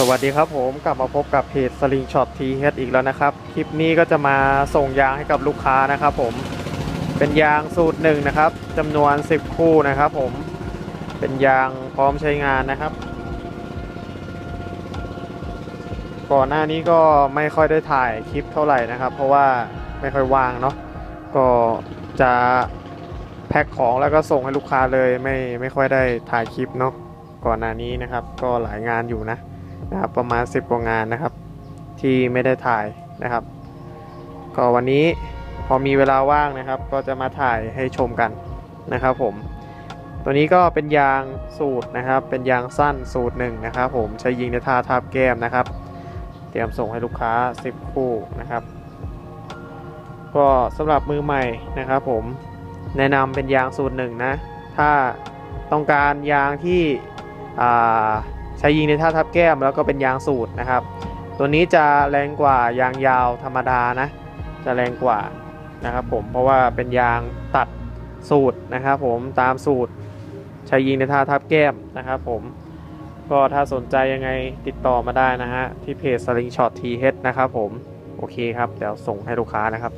สวัสดีครับผมกลับมาพบกับเพจ Slingshot TH อีกแล้วนะครับ คลิปนี้ก็จะมาส่งยางให้กับลูกค้านะครับผมเป็นยางสูตรหนึ่งนะครับจำนวน 10 คู่นะครับผมเป็นยางพร้อมใช้งานนะครับ ก่อนหน้านี้ก็ไม่ค่อยได้ถ่ายคลิปเท่าไหร่นะครับ เพราะว่าไม่ค่อยว่างเนาะก็จะแพ็คของแล้วก็ส่งให้ลูกค้าเลยไม่ไม่ค่อยได้ถ่ายคลิปเนาะก่อนหน้านี้นะครับ ก็หลายงานอยู่นะ นะครับประมาณ 10 กว่างานนะครับ ที่ไม่ได้ถ่ายนะครับ ก็วันนี้พอมีเวลาว่างนะครับ ก็จะมาถ่ายให้ชมกันนะครับผม ตัวนี้ก็เป็นยางสูตรนะครับ เป็นยางสั้นสูตรหนึ่งนะครับผมใช้ยิงในทาทับแก้มนะครับ เตรียมส่งให้ลูกค้า 10 คู่นะครับ ก็สำหรับมือใหม่นะครับ ผมแนะนำเป็นยางสูตรหนึ่งนะ ถ้าต้องการยางที่ ใช้ยิงในท่าทับแก้มแล้วก็เป็นยางสูตรนะครับ ตัวนี้จะแรงกว่ายางยาวธรรมดานะจะแรงกว่านะครับผมเพราะว่าเป็นยางตัดสูตรนะครับผมตามสูตรใช้ยิงในท่าทับแก้มนะครับผมก็ถ้าสนใจยังไงติดต่อมาได้นะฮะที่เพจ Slingshot TH นะครับผมโอเคครับ เดี๋ยวส่งให้ลูกค้านะครับ